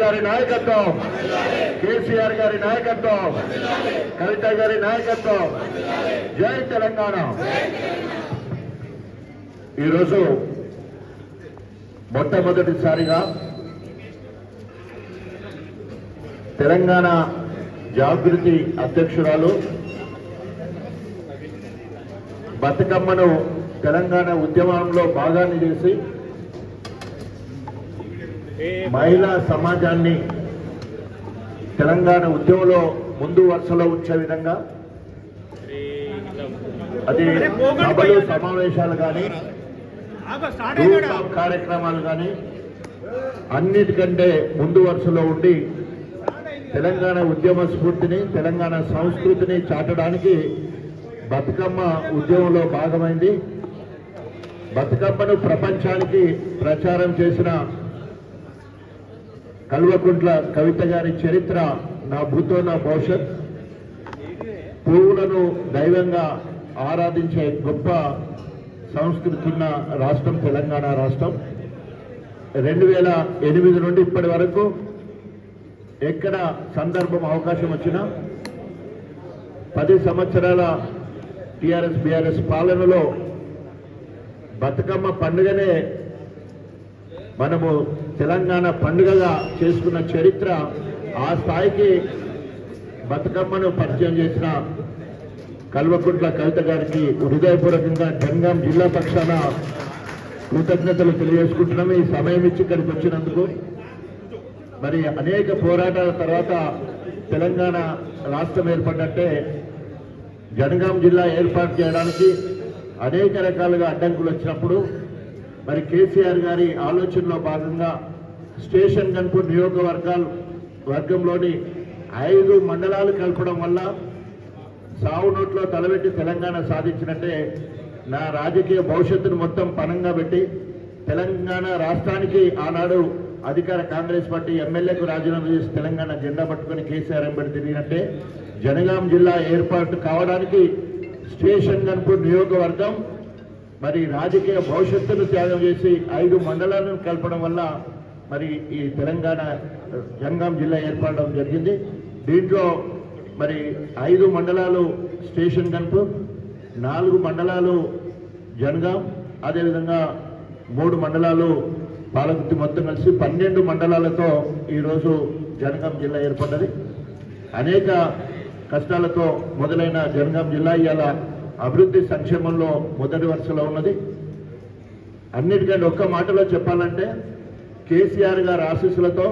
గారి నాయకత్వం. కేసీఆర్ గారి నాయకత్వం. కవిత గారి నాయకత్వం. జై తెలంగాణ. ఈరోజు మొట్టమొదటిసారిగా తెలంగాణ జాగృతి అధ్యక్షురాలు బతుకమ్మను తెలంగాణ ఉద్యమంలో భాగాన్ని చేసి మహిళా సమాజాన్ని తెలంగాణ ఉద్యమంలో ముందు వరుసలో ఉంచే విధంగా అది సభలు సమావేశాలు కానీ కార్యక్రమాలు కానీ అన్నిటికంటే ముందు వరుసలో ఉండి తెలంగాణ ఉద్యమ స్ఫూర్తిని తెలంగాణ సంస్కృతిని చాటడానికి బతుకమ్మ ఉద్యమంలో భాగమైంది. బతుకమ్మను ప్రపంచానికి ప్రచారం చేసిన కల్వకుంట్ల కవిత గారి చరిత్ర నా భూతో నా భవిష్యత్. పువ్వులను దైవంగా ఆరాధించే గొప్ప సంస్కృతి ఉన్న రాష్ట్రం తెలంగాణ రాష్ట్రం. రెండు వేల ఎనిమిది నుండి ఇప్పటి వరకు ఎక్కడ సందర్భం అవకాశం వచ్చినా పది సంవత్సరాల టిఆర్ఎస్ బిఆర్ఎస్ పాలనలో బతుకమ్మ పండుగనే మనము తెలంగాణ పండుగగా చేసుకున్న చరిత్ర ఆ స్థాయికి బతుకమ్మను పరిచయం చేసిన కల్వకుంట్ల కవిత గారికి హృదయపూర్వకంగా జనగాం జిల్లా పక్షాన కృతజ్ఞతలు తెలియజేసుకుంటున్నాము ఈ సమయం ఇచ్చి ఇక్కడికి వచ్చినందుకు మరి అనేక పోరాటాల తర్వాత తెలంగాణ రాష్ట్రం ఏర్పడ్డట్టే జనగాం జిల్లా ఏర్పాటు చేయడానికి అనేక రకాలుగా అడ్డంకులు వచ్చినప్పుడు మరి కేసీఆర్ గారి ఆలోచనలో భాగంగా స్టేషన్ గన్పూర్ నియోజకవర్గాలు వర్గంలోని ఐదు మండలాలు కలపడం వల్ల సావు నోట్లో తలబెట్టి తెలంగాణ సాధించినట్టే నా రాజకీయ భవిష్యత్తును మొత్తం పనంగా పెట్టి తెలంగాణ రాష్ట్రానికి ఆనాడు అధికార కాంగ్రెస్ పార్టీ ఎమ్మెల్యేకు రాజీనామా చేసి తెలంగాణ జెండా పట్టుకుని కేసీఆర్ ఎంబడి తిరిగినట్టే జనగాం జిల్లా ఏర్పాటు కావడానికి స్టేషన్ గన్పూర్ నియోజకవర్గం మరి రాజకీయ భవిష్యత్తును త్యాగం చేసి ఐదు మండలాలను కలపడం వల్ల మరి ఈ తెలంగాణ జనగాం జిల్లా ఏర్పడడం జరిగింది. దీంట్లో మరి ఐదు మండలాలు స్టేషన్ కనుపు నాలుగు మండలాలు జనగాం అదేవిధంగా మూడు మండలాలు పాలకుర్తి మొత్తం కలిసి పన్నెండు మండలాలతో ఈరోజు జనగాం జిల్లా ఏర్పడ్డది. అనేక కష్టాలతో మొదలైన జనగాం జిల్లా ఇవాళ అభివృద్ధి సంక్షేమంలో మొదటి వరుసలో ఉన్నది. అన్నిటికంటే ఒక్క మాటలో చెప్పాలంటే కేసీఆర్ గారి ఆశీస్సులతో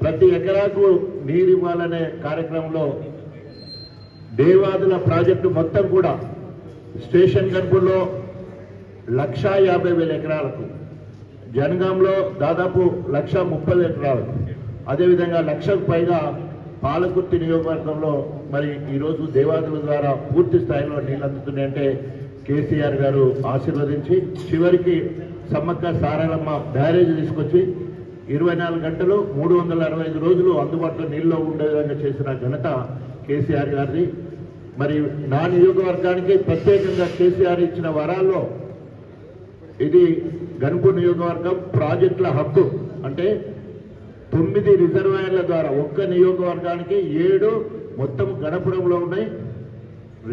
ప్రతి ఎకరాకు నీరు ఇవ్వాలనే కార్యక్రమంలో దేవాదుల ప్రాజెక్టు మొత్తం కూడా స్టేషన్ గన్పూర్లో లక్షా యాభై వేల ఎకరాలకు జనగాంలో దాదాపు లక్ష ముప్పై ఎకరాలకు అదేవిధంగా లక్షకు పైగా పాలకుర్తి నియోజకవర్గంలో మరి ఈరోజు దేవాదుల ద్వారా పూర్తి స్థాయిలో నీళ్ళు అందుతున్నాయంటే కేసీఆర్ గారు ఆశీర్వదించి చివరికి సమ్మక్క సారాలమ్మ బ్యారేజ్ తీసుకొచ్చి ఇరవై నాలుగు గంటలు మూడు వందల అరవై ఐదు రోజులు అందుబాటులో నీళ్ళు ఉండే విధంగా చేసిన ఘనత కేసీఆర్ గారిది. మరి నా నియోజకవర్గానికి ప్రత్యేకంగా కేసీఆర్ ఇచ్చిన వరాల్లో ఇది గన్పూర్ నియోజకవర్గం ప్రాజెక్టుల హక్కు. అంటే తొమ్మిది రిజర్వాయర్ల ద్వారా ఒక్క నియోజకవర్గానికి ఏడు మొత్తం గణపురంలో ఉన్నాయి.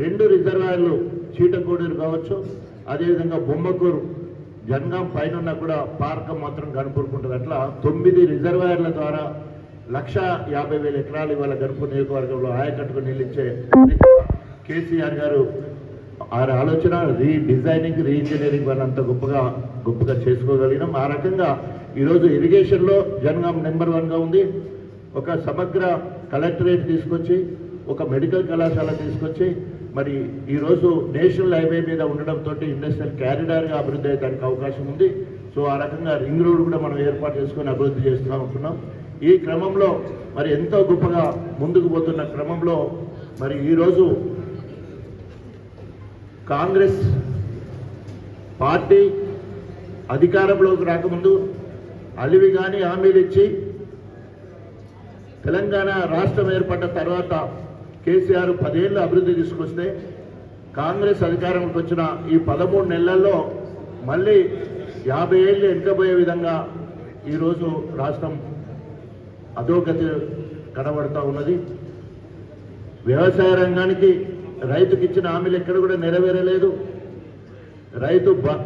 రెండు రిజర్వాయర్లు చీటకోడూరు కావచ్చు. అదేవిధంగా బొమ్మకూరు జనగాం పైన కూడా పార్కం మాత్రం గణపూరుకుంటుంది. అట్లా తొమ్మిది రిజర్వాయర్ల ద్వారా లక్ష యాభై వేల ఎకరాలు ఇవాళ గణపూర్ నియోజకవర్గంలో ఆయకట్టుకు నిలిచే కేసీఆర్ గారు ఆ ఆలోచన రీ డిజైనింగ్ రీ ఇంజనీరింగ్ అంత గొప్పగా గొప్పగా చేసుకోగలిగినాం. ఆ రకంగా ఈరోజు ఇరిగేషన్లో జనగాం నెంబర్ వన్గా ఉంది. ఒక సమగ్ర కలెక్టరేట్ తీసుకొచ్చి ఒక మెడికల్ కళాశాల తీసుకొచ్చి మరి ఈరోజు నేషనల్ హైవే మీద ఉండడంతో ఇండస్ట్రియల్ క్యారిడార్గా అభివృద్ధి అయ్యడానికి అవకాశం ఉంది. సో ఆ రకంగా రింగ్ రోడ్ కూడా మనం ఏర్పాటు చేసుకొని అభివృద్ధి చేస్తున్నాం అనుకున్నాం ఈ క్రమంలో మరి ఎంతో గొప్పగా ముందుకు పోతున్న క్రమంలో మరి ఈరోజు కాంగ్రెస్ పార్టీ అధికారంలోకి రాకముందు అలివి కానీ హామీలు ఇచ్చి తెలంగాణ రాష్ట్రం ఏర్పడ్డ తర్వాత కేసీఆర్ పదేళ్ళు అభివృద్ధి తీసుకొస్తే కాంగ్రెస్ అధికారంలోకి వచ్చిన ఈ పదమూడు నెలల్లో మళ్ళీ యాభై ఏళ్ళు ఎంకపోయే విధంగా ఈరోజు రాష్ట్రం అధోగతి కనబడుతూ ఉన్నది. వ్యవసాయ రంగానికి రైతుకి ఇచ్చిన హామీలు ఎక్కడ కూడా నెరవేరలేదు. రైతు బ-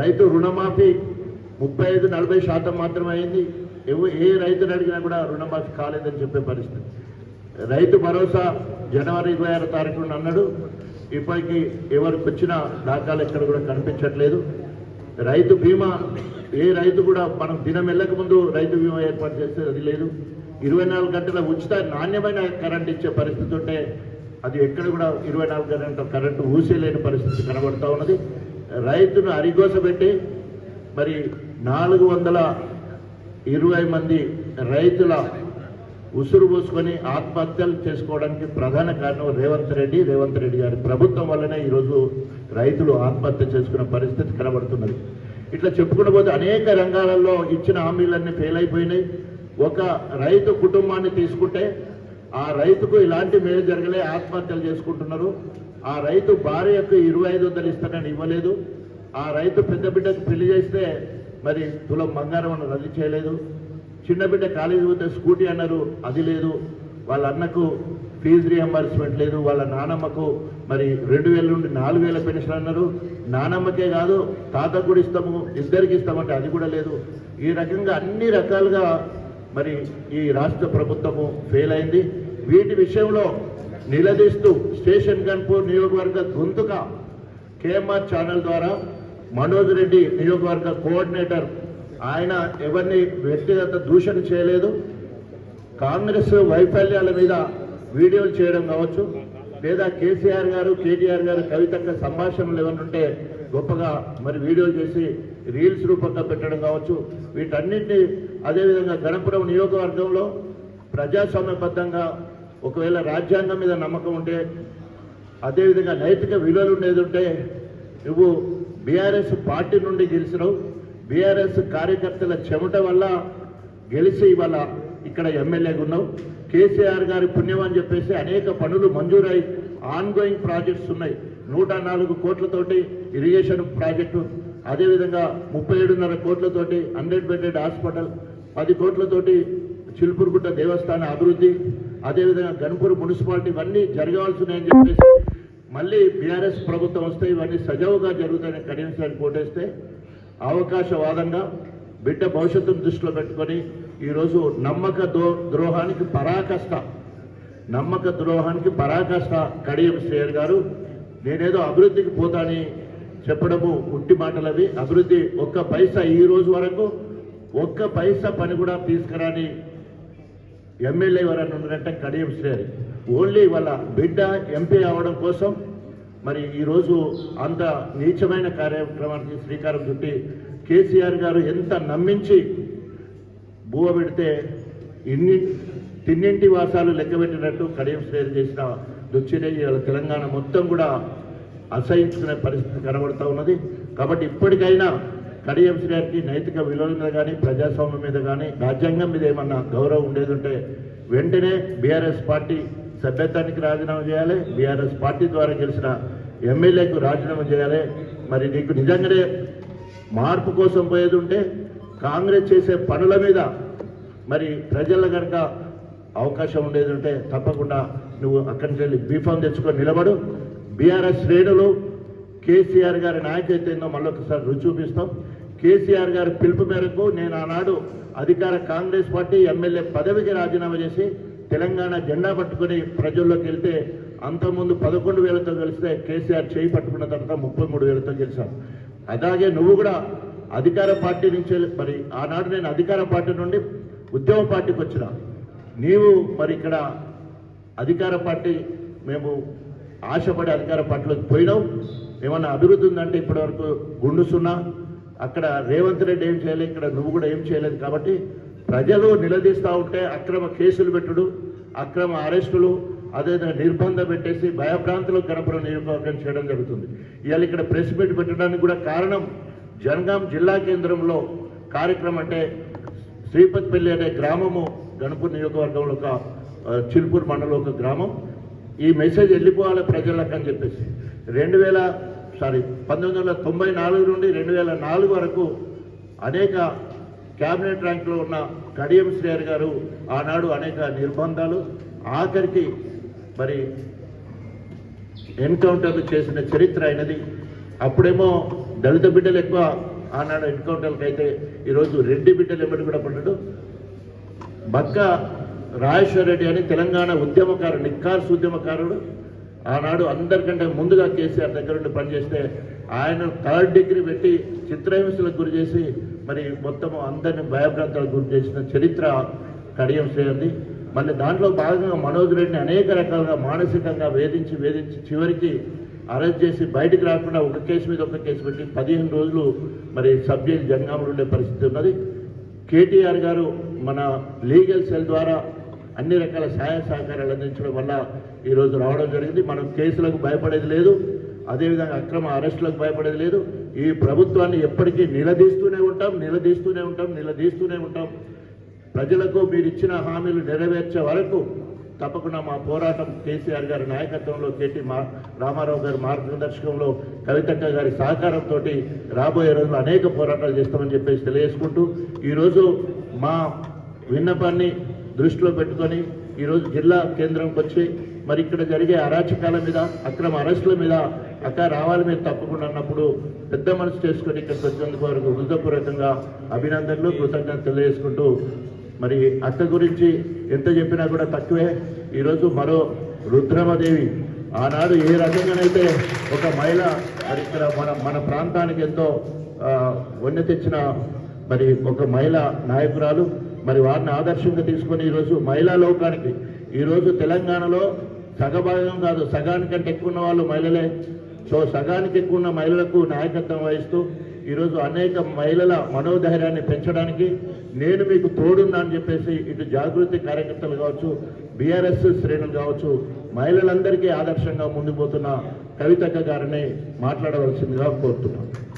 రైతు రుణమాఫీ ముప్పై ఐదు నలభై శాతం మాత్రమే అయింది. ఏ రైతుని అడిగినా కూడా రుణమాఫీ కాలేదని చెప్పే పరిస్థితి. రైతు భరోసా జనవరి ఇరవై ఆరు తారీఖున అన్నాడు. ఇప్పటికి ఎవరికి వచ్చిన దాఖలు ఎక్కడ కూడా కనిపించట్లేదు. రైతు బీమా ఏ రైతు కూడా మనం దినం వెళ్ళక ముందు రైతు బీమా ఏర్పాటు చేస్తే అది లేదు. ఇరవై నాలుగు గంటల ఉచిత నాణ్యమైన కరెంట్ ఇచ్చే పరిస్థితి ఉంటే అది ఎక్కడ కూడా ఇరవై నాలుగు గంటల కరెంటు ఊసేలేని పరిస్థితి కనబడుతూ ఉన్నది. రైతును అరిగోసబెట్టి మరి నాలుగు వందల ఇరవై మంది రైతుల ఉసురు పోసుకొని ఆత్మహత్యలు చేసుకోవడానికి ప్రధాన కారణం రేవంత్ రెడ్డి. రేవంత్ రెడ్డి గారి ప్రభుత్వం వల్లనే ఈరోజు రైతులు ఆత్మహత్య చేసుకునే పరిస్థితి కనబడుతున్నది. ఇట్లా చెప్పుకుంటూ పోతే అనేక రంగాలలో ఇచ్చిన హామీలన్నీ ఫెయిల్ అయిపోయినాయి. ఒక రైతు కుటుంబాన్ని తీసుకుంటే ఆ రైతుకు ఇలాంటి మేలు జరగలే ఆత్మహత్యలు చేసుకుంటున్నారు. ఆ రైతు భార్యకు ఇరవై ఐదు వందలు ఇస్తానని ఇవ్వలేదు. ఆ రైతు పెద్ద బిడ్డకు పెళ్ళి చేస్తే మరి తులం బంగారం అని రద్దు చేయలేదు. చిన్న బిడ్డ కాలేజీ పోతే స్కూటీ అన్నారు అది లేదు. వాళ్ళ అన్నకు ఫీజు రియంబర్స్మెంట్ లేదు. వాళ్ళ నానమ్మకు మరి రెండు వేల నుండి నాలుగు వేల పెన్షన్ అన్నారు. నానమ్మకే కాదు తాతకు కూడా ఇస్తాము ఇద్దరికి ఇస్తామంటే అది కూడా లేదు. ఈ రకంగా అన్ని రకాలుగా మరి ఈ రాష్ట్ర ప్రభుత్వము ఫెయిల్ అయింది. వీటి విషయంలో నిలదీస్తూ స్టేషన్ గన్పూర్ నియోజకవర్గ గొంతుక కేఎంఆర్ ఛానల్ ద్వారా మనోజ్ రెడ్డి నియోజకవర్గ కోఆర్డినేటర్. ఆయన ఎవరిని వ్యక్తిగత దూషణ చేయలేదు. కాంగ్రెస్ వైఫల్యాల మీద వీడియోలు చేయడం కావచ్చు. లేదా కేసీఆర్ గారు కేటీఆర్ గారు కవితక్క సంభాషణలు ఏమైనా ఉంటే గొప్పగా మరి వీడియోలు చేసి రీల్స్ రూపంగా పెట్టడం కావచ్చు. వీటన్నింటినీ అదేవిధంగా గణపురం నియోజకవర్గంలో ప్రజాస్వామ్యబద్ధంగా ఒకవేళ రాజ్యాంగం మీద నమ్మకం ఉంటే అదేవిధంగా నైతిక విలువలు ఉండేది ఉంటే నువ్వు బీఆర్ఎస్ పార్టీ నుండి గెలిచినావు. బీఆర్ఎస్ కార్యకర్తల చెమట వల్ల గెలిచి ఇవాళ ఇక్కడ ఎమ్మెల్యేగా ఉన్నావు. కేసీఆర్ గారి పుణ్యం అని చెప్పేసి అనేక పనులు మంజూరై ఆన్ గోయింగ్ ప్రాజెక్ట్స్ ఉన్నాయి. నూట నాలుగు కోట్లతోటి ఇరిగేషన్ ప్రాజెక్టు అదేవిధంగా ముప్పై ఏడున్నర కోట్లతోటి హండ్రెడ్ బెడెడ్ హాస్పిటల్ పది కోట్లతోటి చిలుపురుగుట్ట దేవస్థాన అభివృద్ధి అదేవిధంగా గణపూర్ మున్సిపాలిటీ ఇవన్నీ జరగాల్సినాయని చెప్పేసి మళ్ళీ బీఆర్ఎస్ ప్రభుత్వం వస్తే ఇవన్నీ సజావుగా జరుగుతాయని కనీసాన్ని కోటేస్తే అవకాశవాదంగా బిడ్డ భవిష్యత్తును దృష్టిలో పెట్టుకొని ఈరోజు నమ్మక దో ద్రోహానికి పరాకష్ట నమ్మక ద్రోహానికి పరాకాష్ట కడియం శ్రేయర్ గారు. నేనేదో అభివృద్ధికి పోతాని చెప్పడము ఉట్టి మాటలవి అభివృద్ధి ఒక్క పైసా ఈ రోజు వరకు ఒక్క పైసా పని కూడా తీసుకురాని ఎమ్మెల్యే ఎవరైనా ఉన్నారంటే కడియం శ్రేయర్ ఓన్లీ వాళ్ళ బిడ్డ ఎంపీ అవడం కోసం మరి ఈరోజు అంత నీచమైన కార్యక్రమానికి శ్రీకారం చుట్టి కేసీఆర్ గారు ఎంత నమ్మించి బువ పెడితే ఇన్ని తిన్నింటి వాసాలు లెక్కబెట్టినట్టు కడియం శ్రేయర్ చేసిన దుచ్చిరే తెలంగాణ మొత్తం కూడా అసహించుకునే పరిస్థితి కనబడుతూ ఉన్నది. కాబట్టి ఇప్పటికైనా కడియం గారికి నైతిక విలువల మీద కానీ ప్రజాస్వామ్యం మీద కానీ రాజ్యాంగం మీద ఏమన్నా గౌరవం ఉండేది ఉంటే వెంటనే బీఆర్ఎస్ పార్టీ సభ్యత్వానికి రాజీనామా చేయాలి. బీఆర్ఎస్ పార్టీ ద్వారా గెలిచిన ఎమ్మెల్యేకు రాజీనామా చేయాలి. మరి నీకు నిజంగానే మార్పు కోసం పోయేది ఉంటే కాంగ్రెస్ చేసే పనుల మీద మరి ప్రజల కనుక అవకాశం ఉండేది ఉంటే తప్పకుండా నువ్వు అక్కడి నుంచి వెళ్ళి బీఫామ్ తెచ్చుకొని నిలబడు. బీఆర్ఎస్ శ్రేణులు కేసీఆర్ గారి నాయకత్వంలో మళ్ళొకసారి రుచి చూపిస్తాం. కేసీఆర్ గారి పిలుపు మేరకు నేను ఆనాడు అధికార కాంగ్రెస్ పార్టీ ఎమ్మెల్యే పదవికి రాజీనామా చేసి తెలంగాణ జెండా పట్టుకొని ప్రజల్లోకి వెళ్తే అంతకుముందు పదకొండు వేలతో గెలిస్తే కేసీఆర్ చేయి పట్టుకున్న తర్వాత ముప్పై మూడు వేలతో గెలిచాం అలాగే నువ్వు కూడా అధికార పార్టీ నుంచి మరి ఆనాడు నేను అధికార పార్టీ నుండి ఉద్యమ పార్టీకి వచ్చిన. నీవు మరి ఇక్కడ అధికార పార్టీ మేము ఆశపడి అధికార పార్టీలోకి పోయినావు. ఏమన్నా అభివృద్ధి ఉందంటే ఇప్పటివరకు గుండు సున్నా. అక్కడ రేవంత్ రెడ్డి ఏం చేయలేదు ఇక్కడ నువ్వు కూడా ఏం చేయలేదు కాబట్టి ప్రజలు నిలదీస్తూ ఉంటే అక్రమ కేసులు పెట్టుడు అక్రమ అరెస్టులు అదేవిధంగా నిర్బంధం పెట్టేసి భయభ్రాంతులకు గణపురం నియోజకవర్గం చేయడం జరుగుతుంది. ఇవాళ ఇక్కడ ప్రెస్ మీట్ పెట్టడానికి కూడా కారణం జనగాం జిల్లా కేంద్రంలో కార్యక్రమం అంటే శ్రీపతిపల్లి అనే గ్రామము గణపూర్ నియోజకవర్గంలో ఒక చిల్పూర్ మండలం ఒక గ్రామం. ఈ మెసేజ్ వెళ్ళిపోవాలి ప్రజలకు అని చెప్పేసి. రెండు వేల సారీ పంతొమ్మిది వందల తొంభై నాలుగు నుండి రెండు వేల నాలుగు వరకు అనేక క్యాబినెట్ ర్యాంక్లో ఉన్న కడియం శ్రేయర్ గారు ఆనాడు అనేక నిర్బంధాలు ఆఖరికి మరి ఎన్కౌంటర్లు చేసిన చరిత్ర అయినది. అప్పుడేమో దళిత బిడ్డలు ఎక్కువ ఆనాడు ఎన్కౌంటర్లకు అయితే ఈరోజు రెడ్డి బిడ్డలు ఎమ్మటి కూడా పడ్డాడు బక్క రాజేశ్వర రెడ్డి అని తెలంగాణ ఉద్యమకారుడు నిక్కార్స్ ఉద్యమకారుడు ఆనాడు అందరికంటే ముందుగా కేసీఆర్ దగ్గర ఉండి పనిచేస్తే ఆయన థర్డ్ డిగ్రీ పెట్టి చిత్రహింసలకు గురి చేసి మరి మొత్తం అందరిని భయభ్రాంతాలకు గురి చేసిన చరిత్ర కడియం శ్రేయంది. మళ్ళీ దాంట్లో భాగంగా మనోజ్ రెడ్డిని అనేక రకాలుగా మానసికంగా వేధించి వేధించి చివరికి అరెస్ట్ చేసి బయటికి రాకుండా ఒక కేసు మీద ఒక కేసు పెట్టి పదిహేను రోజులు మరి సబ్జెక్ట్ జైలు జంగాములు ఉండే పరిస్థితి ఉన్నది. కేటీఆర్ గారు మన లీగల్ సెల్ ద్వారా అన్ని రకాల సహాయ సహకారాలు అందించడం వల్ల ఈరోజు రావడం జరిగింది. మనం కేసులకు భయపడేది లేదు. అదేవిధంగా అక్రమ అరెస్టులకు భయపడేది లేదు. ఈ ప్రభుత్వాన్ని ఎప్పటికీ నిలదీస్తూనే ఉంటాం నిలదీస్తూనే ఉంటాం నిలదీస్తూనే ఉంటాం. ప్రజలకు మీరు ఇచ్చిన హామీలు నెరవేర్చే వరకు తప్పకుండా మా పోరాటం కేసీఆర్ గారి నాయకత్వంలో కేటీ మా రామారావు గారి మార్గదర్శకంలో కవితక్క గారి సహకారంతో రాబోయే రోజులు అనేక పోరాటాలు చేస్తామని చెప్పేసి తెలియజేసుకుంటూ ఈరోజు మా విన్నపాన్ని దృష్టిలో పెట్టుకొని ఈరోజు జిల్లా కేంద్రంకి వచ్చి మరి ఇక్కడ జరిగే అరాచకాల మీద అక్రమ అరెస్టుల మీద అక్క రావాలి మీద తప్పకుండా అన్నప్పుడు పెద్ద మనసు చేసుకొని ఇక్కడికి వచ్చినందుకు వారికి హృదయపూర్వకంగా అభినందనలు కృతజ్ఞత తెలియజేసుకుంటూ మరి అక్క గురించి ఎంత చెప్పినా కూడా తక్కువే. ఈరోజు మరో రుద్రమదేవి. ఆనాడు ఏ రకంగానైతే ఒక మహిళ మరి ఇక్కడ మన మన ప్రాంతానికి ఎంతో వన్నె తెచ్చిన మరి ఒక మహిళ నాయకురాలు మరి వారిని ఆదర్శంగా తీసుకొని ఈరోజు మహిళా లోకానికి ఈరోజు తెలంగాణలో సగభాగం కాదు సగానికంటే ఎక్కువ ఉన్న వాళ్ళు మహిళలే. సో సగానికి ఎక్కువ ఉన్న మహిళలకు నాయకత్వం వహిస్తూ ఈరోజు అనేక మహిళల మనోధైర్యాన్ని పెంచడానికి నేను మీకు తోడున్నా అని చెప్పేసి ఇటు జాగృతి కార్యకర్తలు కావచ్చు బీఆర్ఎస్ శ్రేణులు కావచ్చు మహిళలందరికీ ఆదర్శంగా ముందుపోతున్న కవితక్క గారిని మాట్లాడవలసిందిగా కోరుతున్నాను.